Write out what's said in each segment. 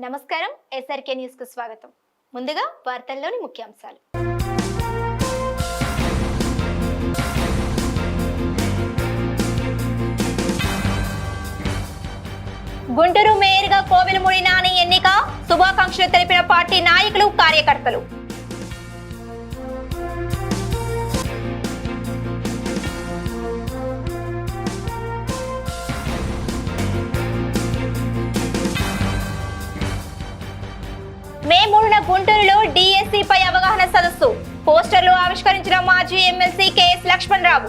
నమస్కారం. ఎస్ఆర్కే న్యూస్కు స్వాగతం. ముందుగా వార్తల్లోని ముఖ్యాంశాలు. గుంటూరు మేయర్గా కోవెలమూడి నాని ఎన్నిక. శుభాకాంక్షలు తెలిపిన పార్టీ నాయకులు కార్యకర్తలు. మే మూడున గుంటూరులో డిఎస్సిపై అవగాహన సదస్సు. పోస్టర్లు ఆవిష్కరించిన మాజీ ఎమ్మెల్సీ కెఎస్ లక్ష్మణ్ రావు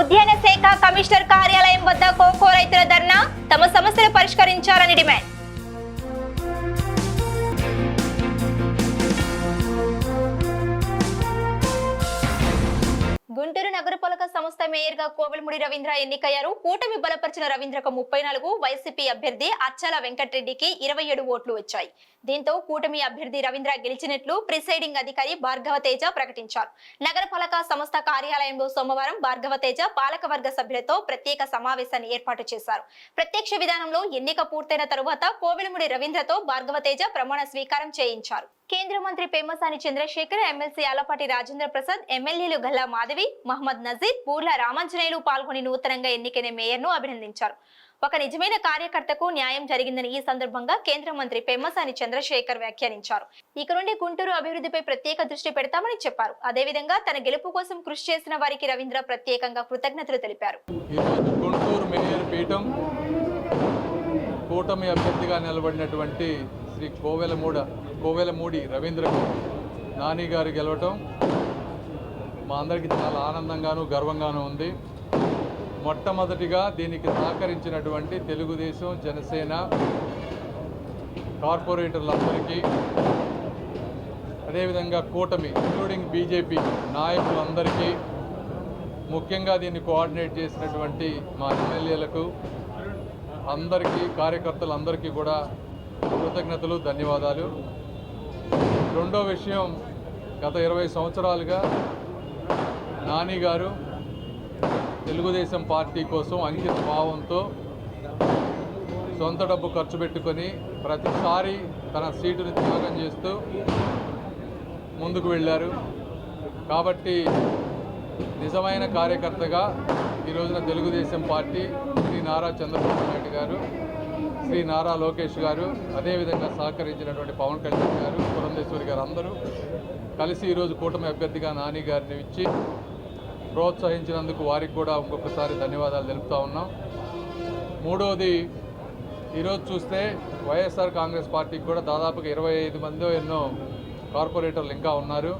ఉద్యాన శాఖ కమిషనర్ కార్యాలయం వద్ద కోకో రైతుల ధర్నా తమ సమస్యలు పరిష్కరించాలని డిమాండ్. గుంటూరు నగరపాలక సంస్థ మేయర్గా కోవెలముడి రవీంద్ర ఎన్నికయ్యారు. కూటమి బలపరిచిన రవీంద్రకు ముప్పై నాలుగు వైసీపీ అభ్యర్థి అచ్చాల వెంకటరెడ్డికి ఇరవై ఏడు ఓట్లు వచ్చాయి. దీంతో కూటమి అభ్యర్థి రవీంద్ర గెలిచినట్లు ప్రిసైడింగ్ అధికారి భార్గవ తేజ ప్రకటించారు. నగరపాలక సంస్థ కార్యాలయంలో సోమవారం భార్గవ తేజ పాలకవర్గ సభ్యులతో ప్రత్యేక సమావేశాన్ని ఏర్పాటు చేశారు. ప్రత్యక్ష విధానంలో ఎన్నిక పూర్తయిన తరువాత కోవెలముడి రవీంద్రతో భార్గవ తేజ ప్రమాణ స్వీకారం చేయించారు. కేంద్ర మంత్రి పేమసాని చంద్రశేఖర్ ఎమ్మెల్సీ ఆలపాటి రాజేంద్ర ప్రసాద్ ఎమ్మెల్యేలు గల్లా మాధవి మహమ్మద్ నజీర్ బూర్ల రామాంజనేయులు పాల్గొని నూతనంగా ఎన్నికైన మేయర్ను అభినందించారు. ఒక నిజమైన కార్యకర్తకు న్యాయం జరిగిందని ఈ సందర్భంగా కేంద్ర మంత్రి పెమ్మసాని చంద్రశేఖర్ వ్యాఖ్యానించారు. ఇక నుండి గుంటూరు అభివృద్ధిపై ప్రత్యేక దృష్టి పెడతామని చెప్పారు. అదేవిధంగా తన గెలుపు కోసం కృషి చేసిన వారికి రవీంద్ర ప్రత్యేకంగా కృతజ్ఞతలు తెలిపారు. గుంటూరు మేయర్ పీఠం కూటమి అభ్యర్థిగా నిలబడినటువంటి శ్రీ కోవెలమూడ కోవెలమూడి రవీంద్రకు నాని గారు గెలవటం మా అందరికీ చాలా ఆనందంగాను గర్వంగాను ఉంది. మొట్టమొదటిగా దీనికి సహకరించినటువంటి తెలుగుదేశం జనసేన కార్పొరేటర్లందరికీ అదేవిధంగా కూటమి ఇంక్లూడింగ్ బీజేపీ నాయకులందరికీ ముఖ్యంగా దీన్ని కోఆర్డినేట్ చేసినటువంటి మా ఎమ్మెల్యేలకు అందరికీ కార్యకర్తలందరికీ కూడా కృతజ్ఞతలు ధన్యవాదాలు. రెండో విషయం గత ఇరవై సంవత్సరాలుగా నాని గారు తెలుగుదేశం పార్టీ కోసం అంకిత భావంతో సొంత డబ్బు ఖర్చు పెట్టుకొని ప్రతిసారి తన సీటును త్యాగం చేస్తూ ముందుకు వెళ్ళారు. కాబట్టి నిజమైన కార్యకర్తగా ఈ రోజున తెలుగుదేశం పార్టీ శ్రీ నారా చంద్రబాబు నాయుడు గారు శ్రీ నారా లోకేష్ గారు అదేవిధంగా సహకరించినటువంటి పవన్ కళ్యాణ్ గారు పురంధేశ్వరి గారు అందరూ కలిసి ఈరోజు కూటమి అభ్యర్థిగా నాని గారిని ఇచ్చి ప్రోత్సహించినందుకు వారికి కూడా ఇంకొకసారి ధన్యవాదాలు తెలుపుతా ఉన్నాం. మూడవది ఈరోజు చూస్తే వైఎస్ఆర్ కాంగ్రెస్ పార్టీకి కూడా దాదాపుగా ఇరవై ఐదు మందో ఎన్నో కార్పొరేటర్లు ఇంకా ఉన్నారు.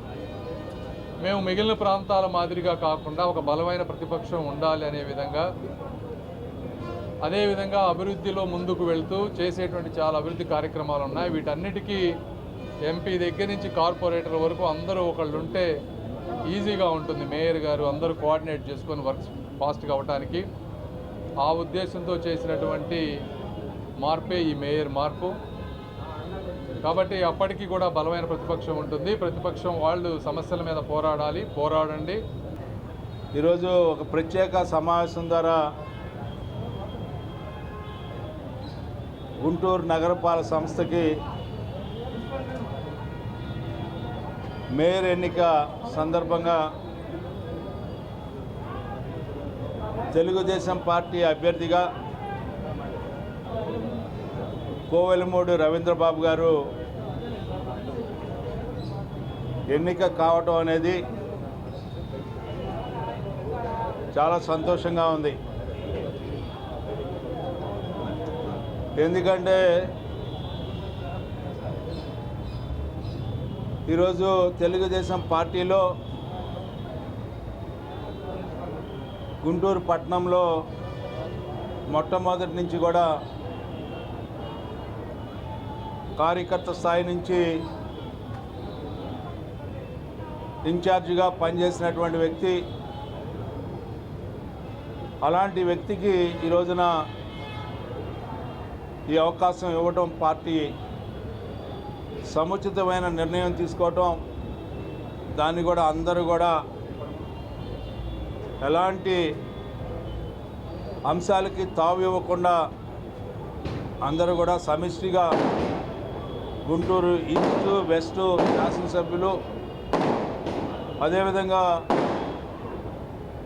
మేము మిగిలిన ప్రాంతాల మాదిరిగా కాకుండా ఒక బలమైన ప్రతిపక్షం ఉండాలి అనే విధంగా అదేవిధంగా అభివృద్ధిలో ముందుకు వెళ్తూ చేసేటువంటి చాలా అభివృద్ధి కార్యక్రమాలు ఉన్నాయి. వీటన్నిటికీ ఎంపీ దగ్గర నుంచి కార్పొరేటర్ వరకు అందరూ ఒకళ్ళు ఉంటే ఈజీగా ఉంటుంది. మేయర్ గారు అందరూ కోఆర్డినేట్ చేసుకొని వర్క్స్ ఫాస్ట్గా అవ్వటానికి. ఆ ఉద్దేశంతో చేసినటువంటి మార్పే ఈ మేయర్ మార్పు. కాబట్టి అప్పటికి కూడా బలమైన ప్రతిపక్షం ఉంటుంది. ప్రతిపక్షం వాళ్ళు సమస్యల మీద పోరాడాలి. పోరాడండి. ఈరోజు ఒక ప్రత్యేక సమావేశం ద్వారా గుంటూరు నగరపాలక సంస్థకి మేయర్ ఎన్నిక సందర్భంగా తెలుగుదేశం పార్టీ అభ్యర్థిగా కోవెలమూడి రవీంద్రబాబు గారు ఎన్నిక కావటం అనేది చాలా సంతోషంగా ఉంది. ఎందుకంటే ఈరోజు తెలుగుదేశం పార్టీలో గుంటూరు పట్టణంలో మొట్టమొదటి నుంచి కూడా కార్యకర్త స్థాయి నుంచి ఇన్ఛార్జిగా పనిచేసినటువంటి వ్యక్తి అలాంటి వ్యక్తికి ఈ రోజున ఈ అవకాశం ఇవ్వడం పార్టీ సముచితమైన నిర్ణయం తీసుకోవటం దాన్ని కూడా అందరూ కూడా ఎలాంటి అంశాలకి తావు ఇవ్వకుండా అందరూ కూడా సమిష్టిగా గుంటూరు ఈస్ట్ వెస్ట్ శాసనసభ్యులు అదేవిధంగా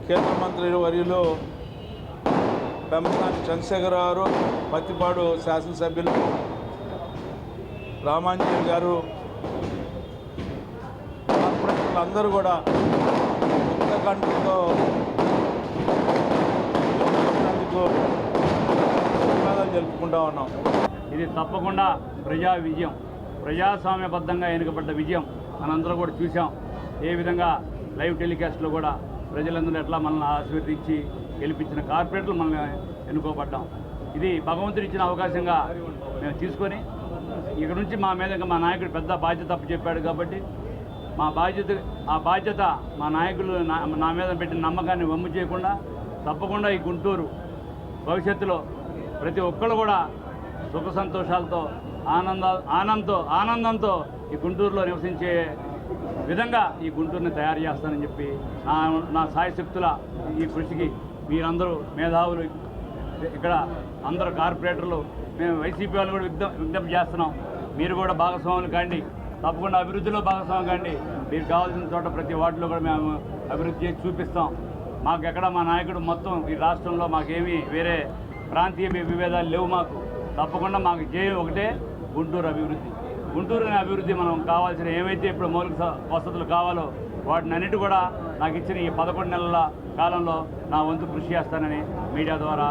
కేంద్ర మంత్రి వర్యులు పెంపసాని చంద్రశేఖర్ గారు పత్తిపాడు శాసనసభ్యులు రామాంజనేయులు గారు అందరూ కూడా ముక్తకంఠంతో కంటతో ధన్యవాదాలు జరుపుకుంటా ఉన్నాం. ఇది తప్పకుండా ప్రజా విజయం ప్రజాస్వామ్యబద్ధంగా ఎన్నుకబడ్డ విజయం మనందరం కూడా చూసాం ఏ విధంగా లైవ్ టెలికాస్ట్లో కూడా ప్రజలందరూ ఎట్లా మనల్ని ఆశీర్వదించి గెలిపించిన కార్పొరేటర్లు మనల్ని ఎన్నుకోబడ్డాం. ఇది భగవంతుడు ఇచ్చిన అవకాశంగా మేము తీసుకొని ఇక నుంచి మా మీద మా నాయకుడు పెద్ద బాధ్యత అప్పు చెప్పాడు కాబట్టి మా బాధ్యత ఆ బాధ్యత మా నాయకులు నా నా మీద పెట్టిన నమ్మకాన్ని వమ్ము చేయకుండా తప్పకుండా ఈ గుంటూరు భవిష్యత్తులో ప్రతి ఒక్కరు కూడా సుఖ సంతోషాలతో ఆనంద ఆనందంతో ఆనందంతో ఈ గుంటూరులో నివసించే విధంగా ఈ గుంటూరుని తయారు చేస్తానని చెప్పి నా నా సాయశక్తుల ఈ కృషికి మీరందరూ మేధావులు ఇక్కడ అందరు కార్పొరేటర్లు మేము వైసీపీ వాళ్ళు కూడా విజ్ఞ విజ్ఞప్తి చేస్తున్నాం. మీరు కూడా భాగస్వాములు కాండి. తప్పకుండా అభివృద్ధిలో భాగస్వామి కాండి. మీరు కావాల్సిన చోట ప్రతి వార్డులో కూడా మేము అభివృద్ధి చేసి చూపిస్తాం. మాకు ఎక్కడ మా నాయకుడు మొత్తం ఈ రాష్ట్రంలో మాకేమీ వేరే ప్రాంతీయ విభేదాలు లేవు మాకు. తప్పకుండా మాకు జయం ఒకటే గుంటూరు అభివృద్ధి. గుంటూరుని అభివృద్ధి మనం కావాల్సిన ఏవైతే ఇప్పుడు మౌలిక వసతులు కావాలో వాటిని అన్నిటి కూడా నాకు ఇచ్చిన ఈ పదకొండు నెలల కాలంలో నా వంతు కృషి చేస్తానని మీడియా ద్వారా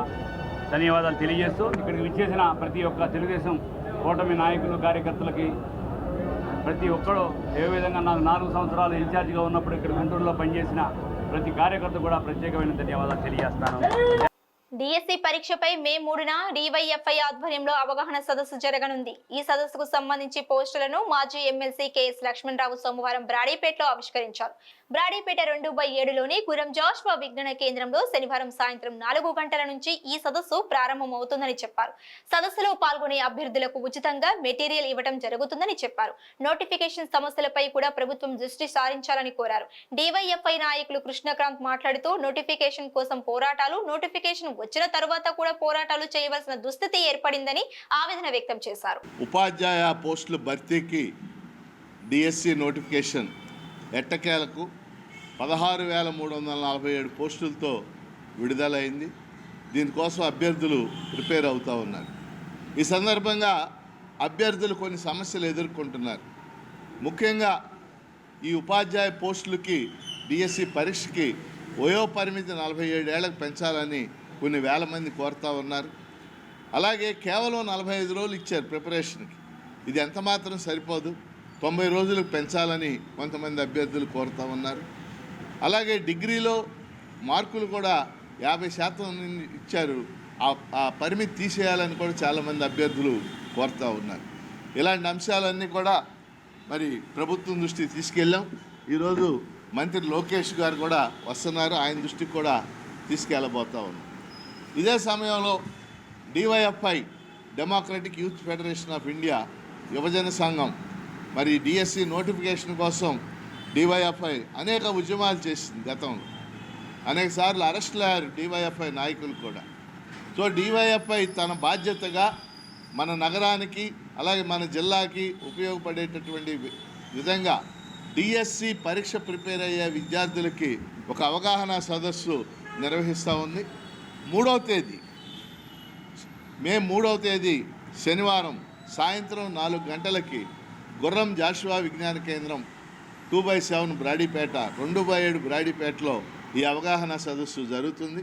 ధన్యవాదాలు తెలియజేస్తూ ఇక్కడికి విచ్చేసిన ప్రతి ఒక్క తెలుగుదేశం కూటమి నాయకులు కార్యకర్తలకి ప్రతి ఒక్కరు ఏ విధంగా నాకు నాలుగు సంవత్సరాలు ఇన్ఛార్జిగా ఉన్నప్పుడు ఇక్కడ గుంటూరులో పనిచేసిన ప్రతి కార్యకర్త కూడా ప్రత్యేకమైన ధన్యవాదాలు తెలియజేస్తాను. డిఎస్సి పరీక్షపై మే మూడున డివైఎఫ్ఐ ఆధ్వర్యంలో అవగాహన సదస్సు జరగనుంది. ఈ సదస్సుకు సంబంధించి పోస్టులను మాజీ ఎమ్మెల్సీ కెఎస్ లక్ష్మణరావు సోమవారం బ్రాడీపేటలో ఆవిష్కరించారు. బ్రాడీపేట రెండు బై ఏడులోని గురం జాష్వా విజ్ఞాన కేంద్రంలో శనివారం సాయంత్రం నాలుగు గంటల నుంచి ఈ సదస్సు ప్రారంభమవుతుందని చెప్పారు. సదస్సులో పాల్గొనే అభ్యర్థులకు ఉచితంగా మెటీరియల్ ఇవ్వడం జరుగుతుందని చెప్పారు. నోటిఫికేషన్ సమస్యలపై కూడా ప్రభుత్వం దృష్టి సారించాలని కోరారు. డివైఎఫ్ఐ నాయకులు కృష్ణకాంత్ మాట్లాడుతూ నోటిఫికేషన్ కోసం పోరాటాలు నోటిఫికేషన్ వచ్చిన తర్వాత కూడా పోరాటాలు చేయవలసిన దుస్థితి ఏర్పడిందని ఆవేదన వ్యక్తం చేశారు. ఉపాధ్యాయ పోస్టుల భర్తీకి డిఎస్సి నోటిఫికేషన్ ఎట్టకేలకు పదహారు వేల మూడు వందల నలభై ఏడు పోస్టులతో విడుదలైంది. దీనికోసం అభ్యర్థులు ప్రిపేర్ అవుతూ ఉన్నారు. ఈ సందర్భంగా అభ్యర్థులు కొన్ని సమస్యలు ఎదుర్కొంటున్నారు. ముఖ్యంగా ఈ ఉపాధ్యాయ పోస్టులకి డిఎస్సి పరీక్షకి వయో పరిమితి నలభై ఏడేళ్ళకు పెంచాలని కొన్ని వేల మంది కోరుతూ ఉన్నారు. అలాగే కేవలం నలభై ఐదు రోజులు ఇచ్చారు ప్రిపరేషన్కి. ఇది ఎంత మాత్రం సరిపోదు. తొంభై రోజులు పెంచాలని కొంతమంది అభ్యర్థులు కోరుతూ ఉన్నారు. అలాగే డిగ్రీలో మార్కులు కూడా యాభై శాతం ఇచ్చారు. ఆ- ఆ పరిమితి తీసేయాలని కూడా చాలామంది అభ్యర్థులు కోరుతూ ఉన్నారు. ఇలాంటి అంశాలన్నీ కూడా మరి ప్రభుత్వం దృష్టికి తీసుకెళ్ళాం. ఈరోజు మంత్రి లోకేష్ గారు కూడా వస్తున్నారు. ఆయన దృష్టికి కూడా తీసుకెళ్ళబోతా ఉన్నాం. ఇదే సమయంలో DYFI democratic youth federation of India యువజన సంఘం మరి డిఎస్సి నోటిఫికేషన్ కోసం డివైఎఫ్ఐ అనేక ఉద్యమాలు చేసింది గతంలో. అనేక సార్లు అరెస్టులు అయ్యారు డివైఎఫ్ఐ నాయకులు కూడా. సో డివైఎఫ్ఐ తన బాధ్యతగా మన నగరానికి అలాగే మన జిల్లాకి ఉపయోగపడేటటువంటి విధంగా డిఎస్సి పరీక్ష ప్రిపేర్ అయ్యే విద్యార్థులకి ఒక అవగాహన సదస్సు నిర్వహిస్తూ ఉంది. మూడవ తేదీ. మే మూడవ తేదీ శనివారం సాయంత్రం నాలుగు గంటలకి గుర్రం జాషువా విజ్ఞాన కేంద్రం టూ బై సెవెన్ బ్రాడీపేట రెండు బై ఏడు బ్రాడీపేటలో ఈ అవగాహన సదస్సు జరుగుతుంది.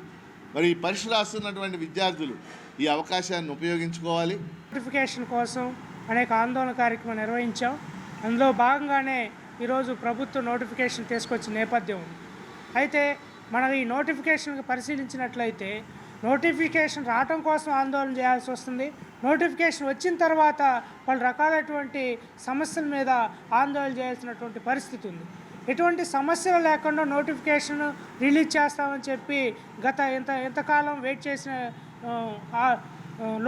మరి ఈ పరీక్ష రాస్తున్నటువంటి విద్యార్థులు ఈ అవకాశాన్ని ఉపయోగించుకోవాలి. నోటిఫికేషన్ కోసం అనేక ఆందోళన కార్యక్రమం నిర్వహించాం. అందులో భాగంగానే ఈరోజు ప్రభుత్వం నోటిఫికేషన్ తీసుకొచ్చిన నేపథ్యం ఉంది. అయితే మనం ఈ నోటిఫికేషన్ పరిశీలించినట్లయితే నోటిఫికేషన్ రావటం కోసం ఆందోళన చేయాల్సి వస్తుంది. నోటిఫికేషన్ వచ్చిన తర్వాత పలు రకాలైనటువంటి సమస్యల మీద ఆందోళన చేయాల్సినటువంటి పరిస్థితి ఉంది. ఎటువంటి సమస్యలు లేకుండా నోటిఫికేషన్ రిలీజ్ చేస్తామని చెప్పి గత ఇంత ఇంతకాలం వెయిట్ చేసిన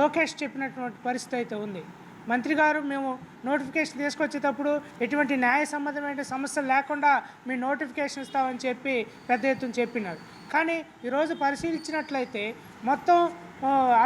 లోకేష్ చెప్పినటువంటి పరిస్థితి అయితే ఉంది. మంత్రి గారు మేము నోటిఫికేషన్ తీసుకొచ్చేటప్పుడు ఎటువంటి న్యాయ సంబంధమైన సమస్యలు లేకుండా మీ నోటిఫికేషన్ ఇస్తామని చెప్పి పెద్ద ఎత్తున చెప్పినారు. కానీ ఈరోజు పరిశీలించినట్లయితే మొత్తం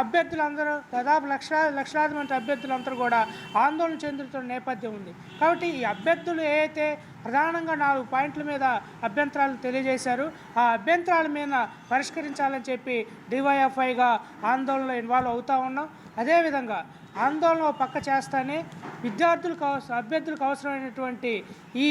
అభ్యర్థులందరూ దాదాపు లక్షలాది లక్షలాది మంది అభ్యర్థులందరూ కూడా ఆందోళన చెందుతున్న నేపథ్యం ఉంది. కాబట్టి ఈ అభ్యర్థులు ఏవైతే ప్రధానంగా నాలుగు పాయింట్ల మీద అభ్యంతరాలు తెలియజేశారు ఆ అభ్యంతరాల మీద పరిష్కరించాలని చెప్పి డివైఎఫ్ఐగా ఆందోళనలో ఇన్వాల్వ్ అవుతా ఉన్నాం. అదేవిధంగా ఆందోళన పక్క చేస్తానే విద్యార్థులకు అవసరం అభ్యర్థులకు అవసరమైనటువంటి ఈ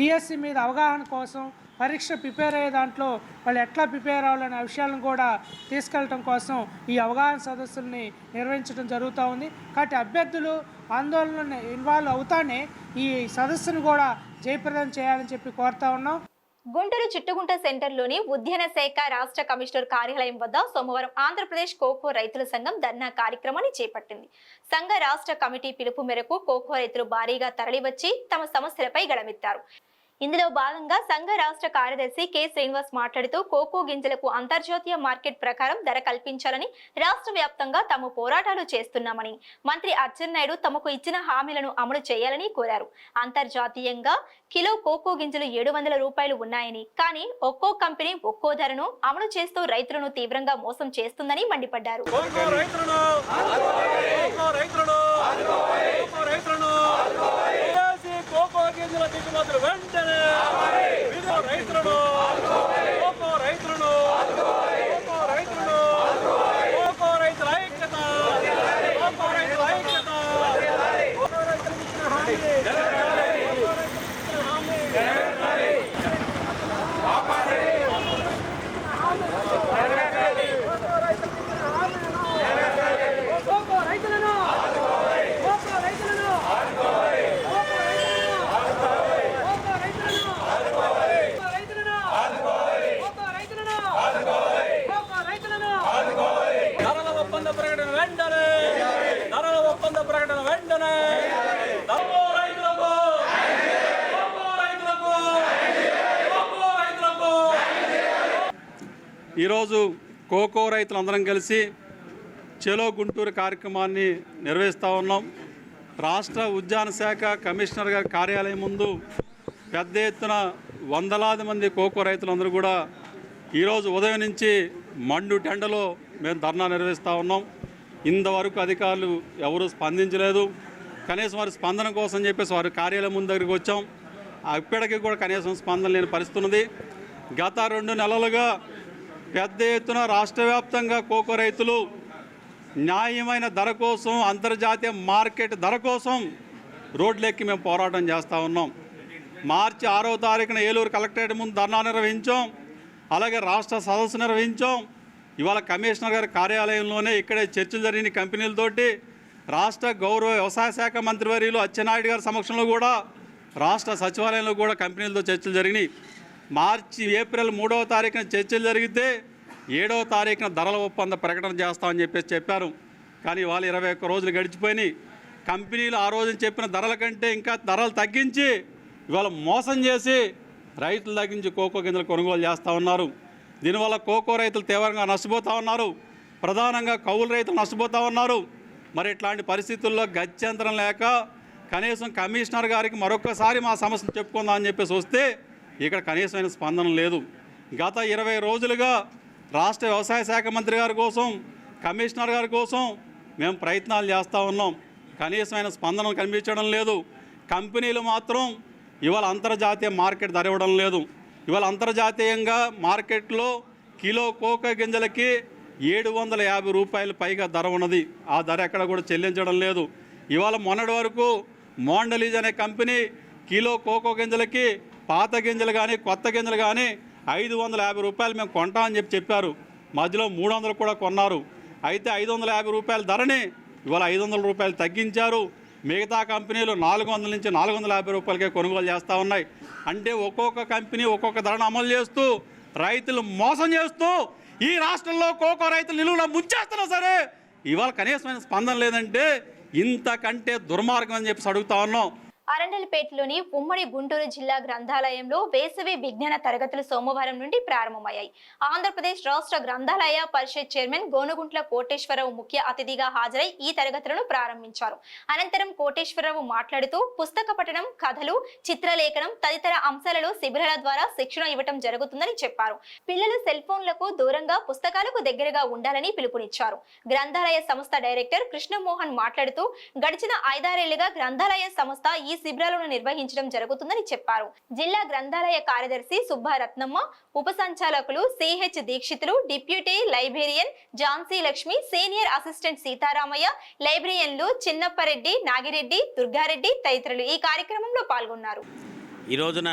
డిఎస్సి మీద అవగాహన కోసం పరీక్ష ప్రిపేర్ అయ్యే దాంట్లో వాళ్ళు ఎట్లా ప్రిపేర్ అవ్వాలనే విషయాలను కూడా తీసుకెళ్ళటం కోసం ఈ అవగాహన సదస్సుల్ని నిర్వహించడం జరుగుతూ ఉంది. కాబట్టి అభ్యర్థులు ఆందోళన ఇన్వాల్వ్ అవుతానే ఈ సదస్సును కూడా జయప్రదం చేయాలని చెప్పి కోరుతా ఉన్నాం. గుంటూరు చిట్టుగుంట సెంటర్లోని ఉద్యాన శాఖ రాష్ట్ర కమిషనర్ కార్యాలయం వద్ద సోమవారం ఆంధ్రప్రదేశ్ కోకో రైతుల సంఘం ధర్నా కార్యక్రమాన్ని చేపట్టింది. సంఘ రాష్ట్ర కమిటీ పిలుపు మేరకు కోకో రైతులు భారీగా తరలివచ్చి తమ సమస్యలపై గళమెత్తారు. ఇందులో భాగంగా సంఘ రాష్ట్ర కార్యదర్శి కె శ్రీనివాస్ మాట్లాడుతూ కోకో గింజలకు అంతర్జాతీయ మార్కెట్ ప్రకారం ధర కల్పించాలని రాష్ట్ర వ్యాప్తంగా తాము పోరాటాలు చేస్తున్నామని. మంత్రి అచ్చెన్నాయుడు తమకు ఇచ్చిన హామీలను అమలు చేయాలని కోరారు. అంతర్జాతీయంగా కిలో కోకో గింజలు ఏడు వందల రూపాయలు ఉన్నాయని కానీ ఒక్కో కంపెనీ ఒక్కో ధరను అమలు చేస్తూ రైతులను తీవ్రంగా మోసం చేస్తుందని మండిపడ్డారు కోకో రైతులను కోకో రైతులను కోకో రైతులను విదేశీ కోకో గింజల దిగుమతులు వెంటనే విదేశీ రైతులను కోకో రైతులను కోకో రైతులను కోకో రైతుల ఐక్యత కోకో రైతుల ఐక్యత కోకో రైతులకు ఇచ్చిన హామీ నెరవేర్చాలి. కోకో రైతులకు ఇచ్చిన హామీ నెరవేర్చాలి. కోకో రైతులకు ఇచ్చిన హామీలను కోకో రైతులను కోకో రైతులను కోకో రైతులను కోకో రైతులను కోకో రైతులను కోకో రైతులను కోకో రైతులను ధరల ఒప్పంద ప్రకటన వెంటనే ధరల ఒప్పంద ప్రకటన వెంటనే కోకో రైతులకు కోకో రైతులకు కోకో రైతులకు ఈరోజు కోకో రైతులందరం కలిసి చెలో గుంటూరు కార్యక్రమాన్ని నిర్వహిస్తూ ఉన్నాం. రాష్ట్ర ఉద్యాన శాఖ కమిషనర్ గారి కార్యాలయం ముందు పెద్ద ఎత్తున వందలాది మంది కోకో రైతులందరూ కూడా ఈరోజు ఉదయం నుంచి మండు టెండలో మేము ధర్నా నిర్వహిస్తూ ఉన్నాం. ఇంతవరకు అధికారులు ఎవరూ స్పందించలేదు. కనీసం వారి స్పందన కోసం చెప్పేసి వారి కార్యాలయం ముందు దగ్గరికి వచ్చాం. ఇప్పటికీ కూడా కనీసం స్పందన లేని పరిస్థితి ఉన్నది. గత రెండు నెలలుగా పెద్ద ఎత్తున రాష్ట్ర వ్యాప్తంగా కోకో రైతులు న్యాయమైన ధర కోసం అంతర్జాతీయ మార్కెట్ ధర కోసం రోడ్లెక్కి మేము పోరాటం చేస్తూ ఉన్నాం. మార్చి ఆరో తారీఖున ఏలూరు కలెక్టరేట్ ముందు ధర్నా నిర్వహించాం. అలాగే రాష్ట్ర సదస్సు నిర్వహించాం. ఇవాళ కమిషనర్ గారి కార్యాలయంలోనే ఇక్కడే చర్చలు జరిగిన కంపెనీలతోటి రాష్ట్ర గౌరవ వ్యవసాయ శాఖ మంత్రివర్యులు అచ్చెన్నాయుడు గారి సమక్షంలో కూడా రాష్ట్ర సచివాలయంలో కూడా కంపెనీలతో చర్చలు జరిగినాయి. మార్చి ఏప్రిల్ మూడవ తారీఖున చర్చలు జరిగితే ఏడవ తారీఖున ధరల ఒప్పంద ప్రకటన చేస్తామని చెప్పేసి చెప్పారు. కానీ వాళ్ళు ఇరవై ఒక్క రోజులు గడిచిపోయినాయి. కంపెనీలు ఆ రోజున చెప్పిన ధరల కంటే ఇంకా ధరలు తగ్గించి ఇవాళ మోసం చేసి రైతులు తగ్గించి కోకో గింజలు కొనుగోలు చేస్తూ ఉన్నారు. దీనివల్ల కోకో రైతులు తీవ్రంగా నష్టపోతూ ఉన్నారు. ప్రధానంగా కౌలు రైతులు నష్టపోతూ ఉన్నారు. మరి ఇట్లాంటి పరిస్థితుల్లో గత్యంతరం లేక కనీసం కమిషనర్ గారికి మరొకసారి మా సమస్యను చెప్పుకుందాం అని చెప్పేసి వస్తే ఇక్కడ కనీసమైన స్పందన లేదు. గత ఇరవై రోజులుగా రాష్ట్ర వ్యవసాయ శాఖ మంత్రి గారి కోసం కమిషనర్ గారి కోసం మేము ప్రయత్నాలు చేస్తూ ఉన్నాం. కనీసమైన స్పందన కనిపించడం లేదు. కంపెనీలు మాత్రం ఇవాళ అంతర్జాతీయ మార్కెట్ ధర ఇవ్వడం లేదు. ఇవాళ అంతర్జాతీయంగా మార్కెట్లో కిలో కోక గింజలకి ఏడు వందల యాభై రూపాయలు పైగా ధర ఉన్నది. ఆ ధర ఎక్కడ కూడా చెల్లించడం లేదు. ఇవాళ మొన్నటి వరకు మోండలీజ్ అనే కంపెనీ కిలో కోకో గింజలకి పాత గింజలు కానీ కొత్త గింజలు కానీ ఐదు వందల యాభై రూపాయలు మేము కొంటామని చెప్పి చెప్పారు. మధ్యలో మూడు వందలు కూడా కొన్నారు. అయితే ఐదు వందల యాభై రూపాయల ధరని ఇవాళ ఐదు వందల రూపాయలు తగ్గించారు. మిగతా కంపెనీలు నాలుగు వందల నుంచి నాలుగు వందల యాభై రూపాయలకే కొనుగోలు చేస్తూ ఉన్నాయి. అంటే ఒక్కొక్క కంపెనీ ఒక్కొక్క ధరను అమలు చేస్తూ రైతులు మోసం చేస్తూ ఈ రాష్ట్రంలో కోకో రైతులు నిలువున ముంచేస్తున్నా సరే ఇవాళ కనీసమైన స్పందన లేదంటే ఇంతకంటే దుర్మార్గం అని చెప్పేసి అడుగుతా ఉన్నాం. అరండల్పేటలోని ఉమ్మడి గుంటూరు జిల్లా గ్రంథాలయంలో వేసవి విజ్ఞాన తరగతులు సోమవారం నుండి ప్రారంభమయ్యాయి. ఆంధ్రప్రదేశ్ రాష్ట్ర గ్రంథాలయ పరిషత్ చైర్మన్ గోనుగుంట్ల కోటేశ్వరరావు ముఖ్య అతిథిగా హాజరై ఈ తరగతులను ప్రారంభించారు. అనంతరం కోటేశ్వరరావు మాట్లాడుతూ పుస్తక పఠనం కథలు చిత్రలేఖనం తదితర అంశాలలో శిబిరాల ద్వారా శిక్షణ ఇవ్వటం జరుగుతుందని చెప్పారు. పిల్లలు సెల్ ఫోన్లకు దూరంగా పుస్తకాలకు దగ్గరగా ఉండాలని పిలుపునిచ్చారు. గ్రంథాలయ సంస్థ డైరెక్టర్ కృష్ణమోహన్ మాట్లాడుతూ గడిచిన ఐదారేళ్ళుగా గ్రంథాలయ సంస్థ ఈ శిబిరాలను నిర్వహించడం జరుగుతుందని చెప్పారు. జిల్లా గ్రంథాలయ కార్యదర్శి సుబ్బారత్నమ్మ ఉప సంచాలకులు CH Dikshitulu deputy librarian Jhansi Lakshmi senior assistant Sitaramayya లైబ్రేరియన్లు Chinnappareddy Nagireddy Durgareddy తదితరులు ఈ కార్యక్రమంలో పాల్గొన్నారు. ఈ రోజున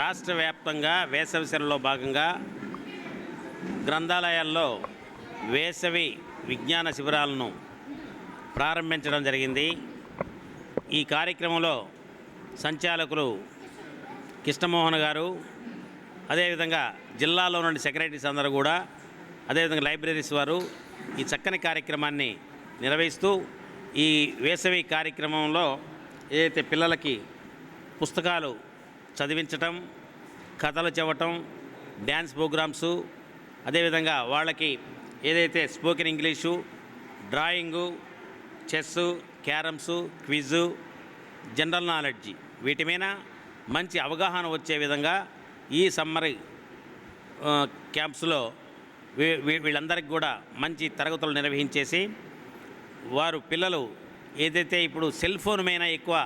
రాష్ట్ర వ్యాప్తంగా వేసవి సెలవులో భాగంగా గ్రంథాలయాల్లో వేసవి విజ్ఞాన శిబిరాలను ప్రారంభించడం జరిగింది. ఈ కార్యక్రమంలో సంచాలకులు కృష్ణమోహన్ గారు అదేవిధంగా జిల్లాలో నుండి సెక్రటరీస్ అందరూ కూడా అదేవిధంగా లైబ్రరీస్ వారు ఈ చక్కని కార్యక్రమాన్ని నిర్వహిస్తూ ఈ వేసవి కార్యక్రమంలో ఏదైతే పిల్లలకి పుస్తకాలు చదివించటం కథలు చెప్పటం డ్యాన్స్ ప్రోగ్రామ్సు అదేవిధంగా వాళ్ళకి ఏదైతే spoken English drawing chess carroms quiz general knowledge. వీటి మీద మంచి అవగాహన వచ్చే విధంగా ఈ సమ్మర్ క్యాంప్స్లో వీ- వీ- వీళ్ళందరికీ కూడా మంచి తరగతులు నిర్వహించేసి వారు పిల్లలు ఏదైతే ఇప్పుడు సెల్ ఫోన్ మీద ఎక్కువ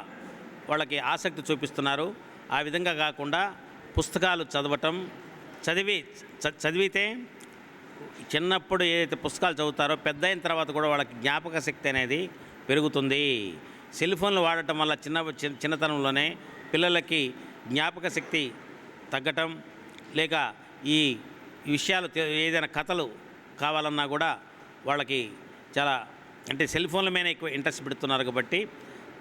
వాళ్ళకి ఆసక్తి చూపిస్తున్నారు ఆ విధంగా కాకుండా పుస్తకాలు చదవటం చదివి చ- చదివితే చిన్నప్పుడు ఏదైతే పుస్తకాలు చదువుతారో పెద్ద అయిన తర్వాత కూడా వాళ్ళకి జ్ఞాపక శక్తి అనేది పెరుగుతుంది. సెల్ ఫోన్లు వాడటం వల్ల చిన్న చిన్న- చిన్నతనంలోనే పిల్లలకి జ్ఞాపక శక్తి తగ్గటం లేక ఈ విషయాలు ఏదైనా కథలు కావాలన్నా కూడా వాళ్ళకి చాలా అంటే సెల్ ఫోన్ల మీద ఎక్కువ ఇంట్రెస్ట్ పెడుతున్నారు కాబట్టి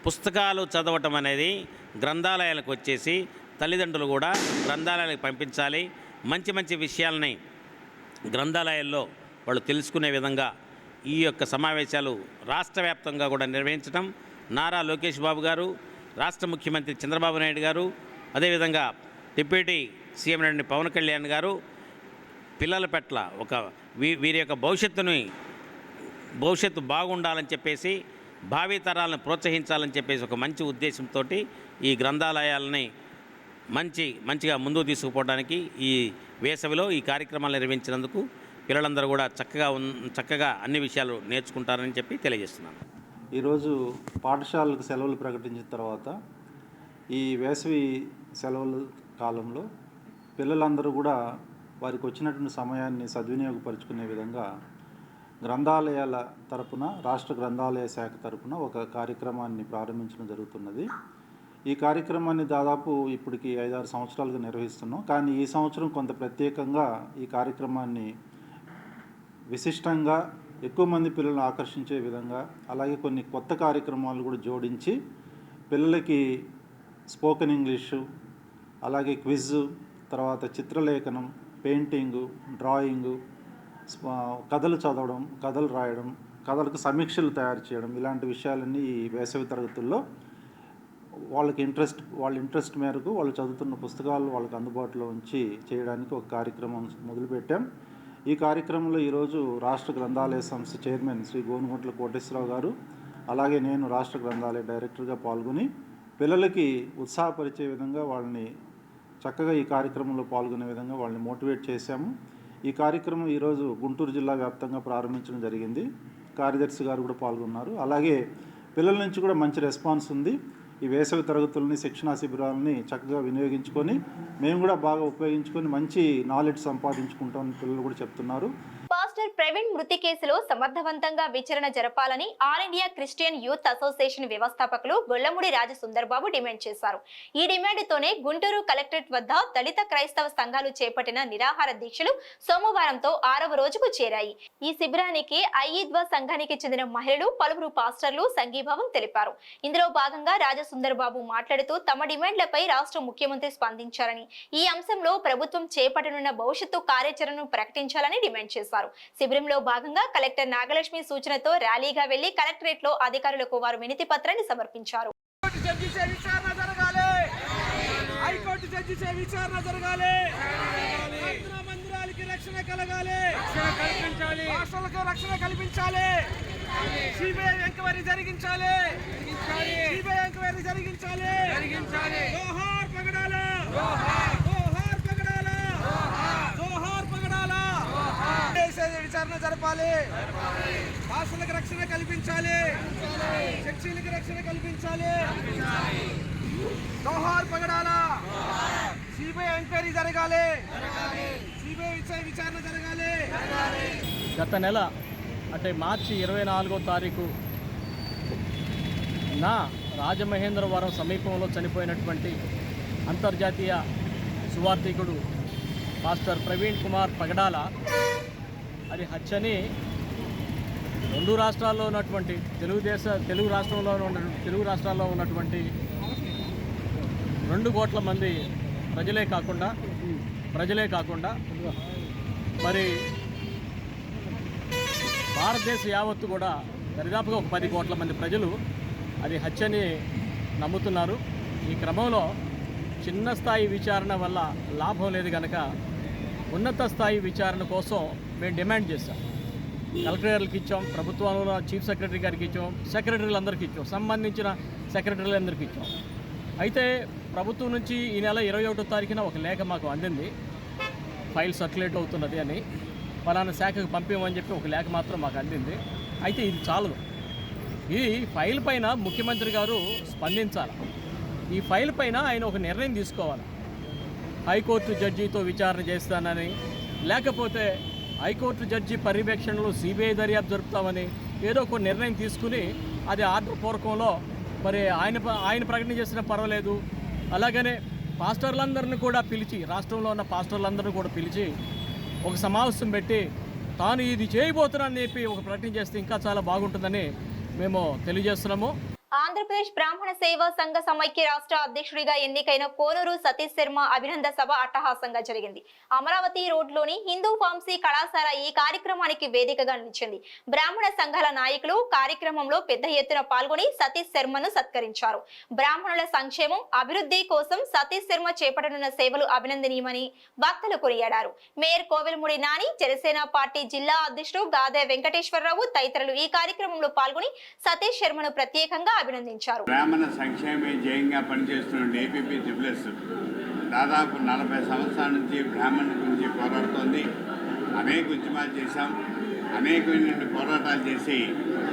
పుస్తకాలు చదవటం అనేది గ్రంథాలయాలకు వచ్చేసి తల్లిదండ్రులు కూడా గ్రంథాలయాలకు పంపించాలి. మంచి మంచి విషయాలని గ్రంథాలయాల్లో వాళ్ళు తెలుసుకునే విధంగా ఈ యొక్క సమావేశాలు రాష్ట్ర వ్యాప్తంగా కూడా నిర్వహించడం నారా లోకేష్ బాబు గారు రాష్ట్ర ముఖ్యమంత్రి చంద్రబాబు నాయుడు గారు అదేవిధంగా డిప్యూటీ సీఎం రెడ్డి పవన్ కళ్యాణ్ గారు పిల్లల పట్ల ఒక వీ వీరి యొక్క భవిష్యత్తుని భవిష్యత్తు బాగుండాలని చెప్పేసి భావితరాలను ప్రోత్సహించాలని చెప్పేసి ఒక మంచి ఉద్దేశంతో ఈ గ్రంథాలయాలని మంచి మంచిగా ముందుకు తీసుకుపోవడానికి ఈ వేసవిలో ఈ కార్యక్రమాలు నిర్వహించినందుకు పిల్లలందరూ కూడా చక్కగా చక్కగా అన్ని విషయాలు నేర్చుకుంటారని చెప్పి తెలియజేస్తున్నాను. ఈరోజు పాఠశాలకు సెలవులు ప్రకటించిన తర్వాత ఈ వేసవి సెలవుల కాలంలో పిల్లలందరూ కూడా వారికి వచ్చినటువంటి సమయాన్ని సద్వినియోగపరుచుకునే విధంగా గ్రంథాలయాల తరపున రాష్ట్ర గ్రంథాలయ శాఖ తరపున ఒక కార్యక్రమాన్ని ప్రారంభించడం జరుగుతున్నది. ఈ కార్యక్రమాన్ని దాదాపు ఇప్పటికి ఐదారు సంవత్సరాలుగా నిర్వహిస్తున్నాం. కానీ ఈ సంవత్సరం కొంత ప్రత్యేకంగా ఈ కార్యక్రమాన్ని విశిష్టంగా ఎక్కువ మంది పిల్లలను ఆకర్షించే విధంగా అలాగే కొన్ని కొత్త కార్యక్రమాలు కూడా జోడించి పిల్లలకి స్పోకెన్ ఇంగ్లీషు అలాగే క్విజ్ తర్వాత చిత్రలేఖనం పెయింటింగు డ్రాయింగు కథలు చదవడం కథలు రాయడం కథలకు సమీక్షలు తయారు చేయడం ఇలాంటి విషయాలన్నీ ఈ వేసవి తరగతుల్లో వాళ్ళకి ఇంట్రెస్ట్ వాళ్ళ ఇంట్రెస్ట్ మేరకు వాళ్ళు చదువుతున్న పుస్తకాలు వాళ్ళకి అందుబాటులో ఉంచి చేయడానికి ఒక కార్యక్రమం మొదలుపెట్టాం. ఈ కార్యక్రమంలో ఈరోజు రాష్ట్ర గ్రంథాలయ సంస్థ చైర్మన్ శ్రీ గోనుగుంట్ల కోటేశ్వరరావు గారు అలాగే నేను రాష్ట్ర గ్రంథాలయ డైరెక్టర్గా పాల్గొని పిల్లలకి ఉత్సాహపరిచే విధంగా వాళ్ళని చక్కగా ఈ కార్యక్రమంలో పాల్గొనే విధంగా వాళ్ళని మోటివేట్ చేశాము. ఈ కార్యక్రమం ఈరోజు గుంటూరు జిల్లా వ్యాప్తంగా ప్రారంభించడం జరిగింది. కార్యదర్శి గారు కూడా పాల్గొన్నారు. అలాగే పిల్లల నుంచి కూడా మంచి రెస్పాన్స్ ఉంది. ఈ వేసవి తరగతుల్ని శిక్షణా శిబిరాలని చక్కగా వినియోగించుకొని మేము కూడా బాగా ఉపయోగించుకొని మంచి నాలెడ్జ్ సంపాదించుకుంటామని పిల్లలు కూడా చెప్తున్నారు. పాస్టర్ ప్రవీణ్ మృతి కేసులో సమర్థవంతంగా విచారణ జరపాలని all India Christian youth association వ్యవస్థాపకులు గొల్లముడి రాజ సుందర్బాబు డిమాండ్ చేశారు. ఈ డిమాండ్తోనే గుంటూరు కలెక్టరేట్ వద్ద దళిత క్రైస్తవ సంఘాలు చేపట్టిన నిరాహార దీక్షలు సోమవారంతో ఆరవ రోజుకు చేరాయి. ఈ శిబిరానికి ఐఈద్వా సంఘానికి చెందిన మహిళలు పలువురు పాస్టర్లు సంఘీభావం తెలిపారు. ఇందులో భాగంగా రాజసుందర్బాబు మాట్లాడుతూ తమ డిమాండ్లపై రాష్ట్ర ముఖ్యమంత్రి స్పందించారని ఈ అంశంలో ప్రభుత్వం చేపట్టనున్న భవిష్యత్తు కార్యాచరణను ప్రకటించాలని డిమాండ్ చేశారు. శిబిరంలో భాగంగా కలెక్టర్ నాగలక్ష్మి సూచనతో ర్యాలీగా వెళ్ళి కలెక్టరేట్లో అధికారులకు వారు వినతి పత్రాన్ని సమర్పించారు. హైకోర్టు జడ్జి చే విచారణ జరగాలి. ప్రార్థనా మందిరాలకి రక్షణ కలగాలి. కల్పించాలి. రాష్ట్రాలకు రక్షణ కల్పించాలి. సిబిఐ ఎంక్వైరీ జరిగించాలి. సిబిఐ ఎంక్వైరీ జరిగించాలి. జరిగించాలి. పగడాల జోహార్ పగడాల జోహార్ పగడాల దేశ విచారణ జరపాలి. భాషలకు రక్షణ కల్పించాలి. శక్తులకు రక్షణ కల్పించాలి. జోహార్ పగడాల సిబిఐ ఎంక్వైరీ జరగాలి. సిబిఐ విచారణ జరగాలి. గత నెల అంటే మార్చి ఇరవై నాలుగో తారీఖు నా రాజమహేంద్రవరం సమీపంలో చనిపోయినటువంటి అంతర్జాతీయ సువార్థికుడు మాస్టర్ ప్రవీణ్ కుమార్ పగడాల అది హత్యని రెండు రాష్ట్రాల్లో ఉన్నటువంటి తెలుగుదేశ తెలుగు రాష్ట్రంలో ఉన్న తెలుగు రాష్ట్రాల్లో ఉన్నటువంటి రెండు కోట్ల మంది ప్రజలే కాకుండా ప్రజలే కాకుండా మరి భారతదేశ యావత్తు కూడా దరిదాపుగా ఒక పది కోట్ల మంది ప్రజలు అది హత్యని నమ్ముతున్నారు. ఈ క్రమంలో చిన్న స్థాయి విచారణ వల్ల లాభం లేదు కనుక ఉన్నత స్థాయి విచారణ కోసం మేము డిమాండ్ చేశాం. కలెక్టర్లకు ఇచ్చాం ప్రభుత్వంలో చీఫ్ సెక్రటరీ గారికి ఇచ్చాం సెక్రటరీలందరికీ ఇచ్చాం సంబంధించిన సెక్రటరీలందరికీ ఇచ్చాం. అయితే ప్రభుత్వం నుంచి ఈ నెల ఇరవై ఒకటో తారీఖున ఒక లేఖ మాకు అందింది. ఫైల్ సర్క్యులేట్ అవుతున్నది అని ఫలానా శాఖకు పంపించమని చెప్పి ఒక లేఖ మాత్రం మాకు అందింది. అయితే ఇది చాలదు. ఈ ఫైల్ పైన ముఖ్యమంత్రి గారు స్పందించాలి. ఈ ఫైల్ పైన ఆయన ఒక నిర్ణయం తీసుకోవాలి. హైకోర్టు జడ్జితో విచారణ చేస్తానని లేకపోతే హైకోర్టు జడ్జి పర్యవేక్షణలో సిబిఐ దర్యాప్తు జరుపుతామని ఏదో ఒక నిర్ణయం తీసుకుని అది ఆర్డర్ పూర్వకంలో మరి ఆయన ఆయన ప్రకటన చేసినా పర్వాలేదు. అలాగనే పాస్టర్లందరిని కూడా పిలిచి రాష్ట్రంలో ఉన్న పాస్టర్లందరినీ కూడా పిలిచి ఒక సమావేశం పెట్టి తాను ఇది చేయబోతున్నానని చెప్పి ఒక ప్రకటన చేస్తే ఇంకా చాలా బాగుంటుందని మేము తెలియజేస్తున్నాము. ఆంధ్రప్రదేశ్ బ్రాహ్మణ సేవా సంఘ సమైక్య రాష్ట్ర అధ్యక్షుడిగా ఎన్నికైన కోనూరు సతీష్ శర్మ అభినంద సభ అట్టహాసంగా జరిగింది. అమరావతి రోడ్లోని హిందూ ఫార్మసీ కళాశాల ఈ కార్యక్రమానికి వేదికగా నిలిచింది. బ్రాహ్మణ సంఘాల నాయకులు కార్యక్రమంలో పెద్ద ఎత్తున పాల్గొని సతీష్ శర్మను సత్కరించారు. బ్రాహ్మణుల సంక్షేమం అభివృద్ధి కోసం సతీష్ శర్మ చేపట్టనున్న సేవలు అభినందనీయమని వక్తలు కొనియాడారు. మేయర్ కోవెలముడి నాని జనసేన పార్టీ జిల్లా అధ్యక్షుడు గాదే వెంకటేశ్వరరావు తదితరులు ఈ కార్యక్రమంలో పాల్గొని సతీష్ శర్మను ప్రత్యేకంగా అభినందించారు. బ్రాహ్మణ సంక్షేమే జయంగా పనిచేస్తున్న ఏపీపీ ట్రిపుల్ఎస్ దాదాపు నలభై సంవత్సరాల నుంచి బ్రాహ్మణ గురించి పోరాడుతోంది. అనేక ఉద్యమాలు చేశాం. అనేకమైన పోరాటాలు చేసి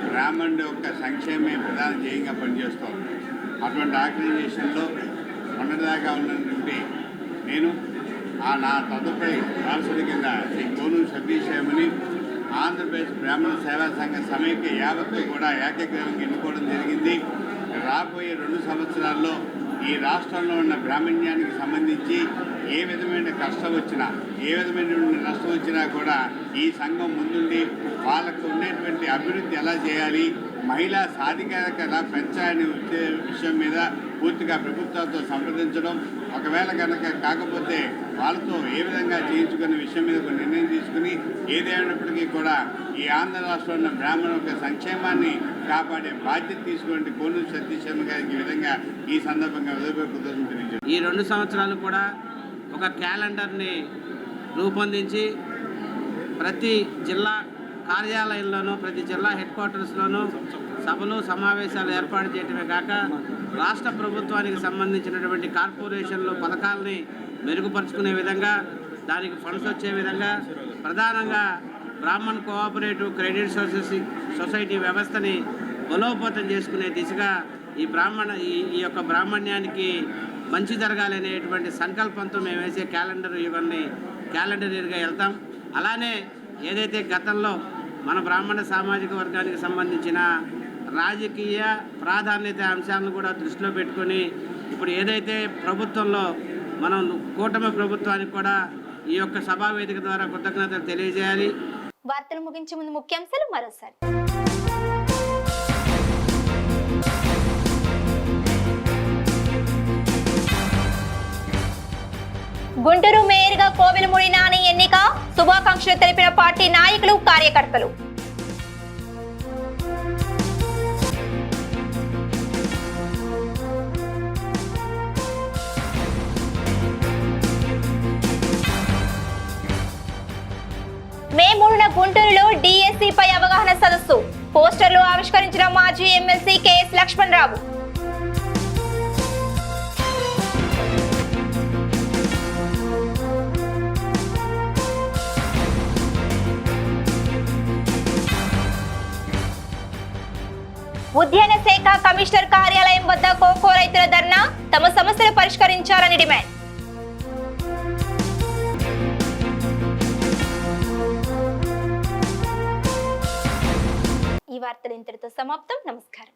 బ్రాహ్మణుడి యొక్క సంక్షేమే ప్రధాన ధ్యేయంగా పనిచేస్తోంది అటువంటి ఆర్గనైజేషన్లో మొన్నటిదాకా ఉన్నటువంటి నేను ఆ నా తదుపరి వారసుడి కింద శ్రీ కోనూరు సతీష్ ఏమని ఆంధ్రప్రదేశ్ బ్రాహ్మణ సేవా సంఘ సమైక్య యావత్తు కూడా ఏకగ్రీవంగా ఎన్నుకోవడం జరిగింది. రాబోయే రెండు సంవత్సరాల్లో ఈ రాష్ట్రంలో ఉన్న బ్రాహ్మణ్యానికి సంబంధించి ఏ విధమైన కష్టం వచ్చినా ఏ విధమైన నష్టం వచ్చినా కూడా ఈ సంఘం ముందుండి వాళ్ళకు ఉండేటువంటి అభివృద్ధి ఎలా చేయాలి మహిళా సాధికారత ఎలా పెంచాలనే విషయం మీద పూర్తిగా ప్రభుత్వాలతో సంప్రదించడం ఒకవేళ కనుక కాకపోతే వాళ్ళతో ఏ విధంగా చేయించుకునే విషయం మీద ఒక నిర్ణయం తీసుకుని ఏదైనప్పటికీ కూడా ఈ ఆంధ్ర రాష్ట్రంలో ఉన్న బ్రాహ్మణ యొక్క సంక్షేమాన్ని కాపాడే బాధ్యత తీసుకునే కోనూరు సతీష్ శర్మ గారికి ఈ విధంగా ఈ సందర్భంగా హృదయపూర్వక ఈ రెండు సంవత్సరాలు కూడా ఒక క్యాలెండర్ని రూపొందించి ప్రతి జిల్లా కార్యాలయంలోనూ ప్రతి జిల్లా హెడ్ క్వార్టర్స్లోనూ సభలు సమావేశాలు ఏర్పాటు చేయడమే కాక రాష్ట్ర ప్రభుత్వానికి సంబంధించినటువంటి కార్పొరేషన్లు పథకాలని మెరుగుపరుచుకునే విధంగా దానికి ఫండ్స్ వచ్చే విధంగా ప్రధానంగా Brahman cooperative credit society society వ్యవస్థని బలోపేతం చేసుకునే దిశగా ఈ బ్రాహ్మణ ఈ ఈ యొక్క బ్రాహ్మణ్యానికి మంచి జరగాలనేటువంటి సంకల్పంతో మేము వేసే క్యాలెండర్ యుగాన్ని క్యాలెండర్ ఇయర్గా వెళ్తాం. అలానే ఏదైతే గతంలో మన బ్రాహ్మణ సామాజిక వర్గానికి సంబంధించిన రాజకీయ ప్రాధాన్యత అంశాలను కూడా దృష్టిలో పెట్టుకొని ఇప్పుడు ఏదైతే ప్రభుత్వంలో మనం కూటమి ప్రభుత్వానికి కూడా ఈ యొక్క సభా వేదిక ద్వారా కృతజ్ఞతలు తెలియజేయాలి. వార్తలు ముగించే ముందు ముఖ్యాంశాలు మరోసారి. గుంటూరు మేయర్గా కోవెలమూడి నాని ఎన్నిక శుభాకాంక్షలు తెలిపిన పార్టీ నాయకులు కార్యకర్తలు. మే మూడున గుంటూరులో డిఎస్సిపై అవగాహన సదస్సు. పోస్టర్లు ఆవిష్కరించిన మాజీ ఎమ్మెల్సీ కెఎస్ లక్ష్మణ్ రావు ఉద్యాన శాఖ కమిషనర్ కార్యాలయం వద్ద కోకో రైతుల ధర్నా తమ సమస్యలు పరిష్కరించాలని డిమాండ్. ఈ వార్తలు ఇంతటితో సమాప్తం. నమస్కారం.